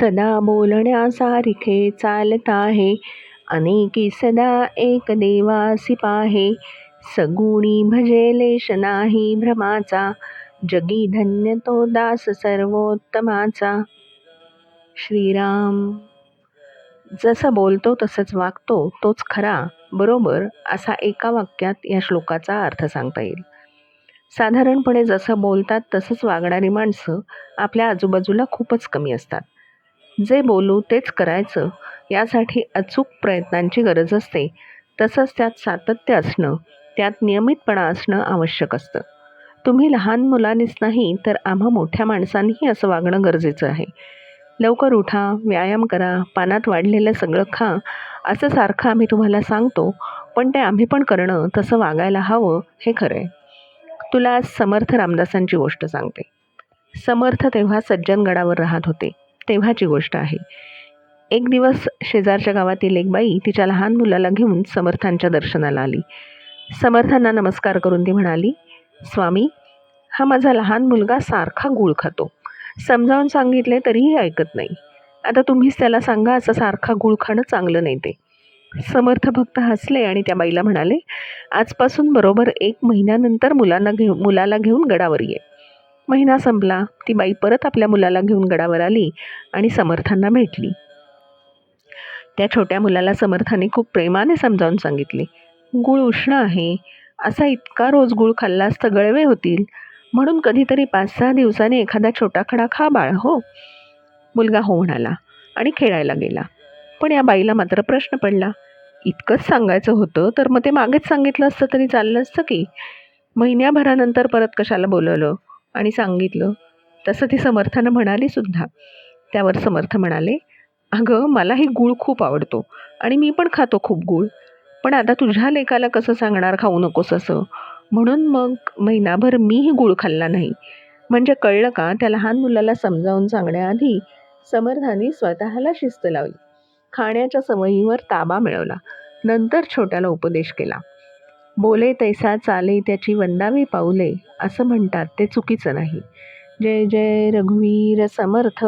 सदा बोलण्यासारखे चालत आहे. अनेकी सदा एक देवासी पाहे. सगुणी भजेलेश नाही भ्रमाचा. जगी धन्य तो दास सर्वोत्तमाचा. श्रीराम जसं बोलतो तसंच वागतो तोच खरा. बरोबर? असा एका वाक्यात या श्लोकाचा अर्थ सांगता येईल. साधारणपणे जसं बोलतात तसंच वागणारी माणसं आपल्या आजूबाजूला खूपच कमी असतात. जे बोलू तेच करायचं. यासाठी अचूक प्रयत्नांची गरज असते. तसंच त्यात सातत्य असणं त्यात नियमितपणा असणं आवश्यक असतं. तुम्ही लहान मुलांनीच नाही तर आम्हा मोठ्या माणसांनीही असं वागणं गरजेचं आहे. लवकर उठा व्यायाम करा पानात वाढलेलं सगळं खा असं सारखं आम्ही तुम्हाला सांगतो पण ते आम्ही पण करणं तसं वागायला हवं हे खरं आहे तुला आज समर्थ रामदासांची गोष्ट सांगते. समर्थ तेव्हा सज्जनगडावर राहत होते. तेव्हाची गोष्ट आहे. एक दिवस शेजारच्या गावातील एक बाई तिच्या लहान मुलाला घेऊन समर्थांच्या दर्शनाला आली. समर्थांना नमस्कार करून ती म्हणाली स्वामी हा माझा लहान मुलगा सारखा गुळ खातो. समजावून सांगितले तरीही ऐकत नाही. आता तुम्हीच त्याला सांगा असं सारखा गुळ खाणं चांगलं नाही ते. समर्थ भक्त हसले आणि त्या बाईला म्हणाले आजपासून बरोबर एक महिन्यानंतर मुलांना घेऊ मुलाला घेऊन गडावर ये. महिना संपला ती बाई परत आपल्या मुलाला घेऊन गडावर आली आणि समर्थांना भेटली. त्या छोट्या मुलाला समर्थाने खूप प्रेमाने समजावून सांगितले गूळ उष्ण आहे असा इतका रोज गूळ खाल्लास तर गळवे होतील. म्हणून कधीतरी पाच सहा दिवसांनी एखादा छोटा खडा खा बाळ हो. मुलगा हो म्हणाला आणि खेळायला गेला. पण या बाईला मात्र प्रश्न पडला इतकंच सांगायचं होतं तर मग ते मागेच सांगितलं असतं तरी चाललं असतं की? महिन्याभरानंतर परत कशाला बोलवलं? आणि सांगितलं. तसं ती समर्थानं म्हणाली सुद्धा. त्यावर समर्थ म्हणाले अगं मलाही गूळ खूप आवडतो आणि मी पण खातो खूप गूळ. पण आता तुझ्या लेकाला कसं सांगणार खाऊ नकोस असं? म्हणून मग महिनाभर मीही गूळ खाल्ला नाही. म्हणजे कळलं का त्या लहान मुलाला समजावून सांगण्याआधी समर्थाने स्वतःला शिस्त लावली. खाण्याच्या सवयीवर ताबा मिळवला. नंतर छोट्याला उपदेश केला. बोले तैसा चाले त्याची वंदावी पाऊले असं म्हणतात ते चुकीचं नाही. जय जय रघुवीर समर्थ.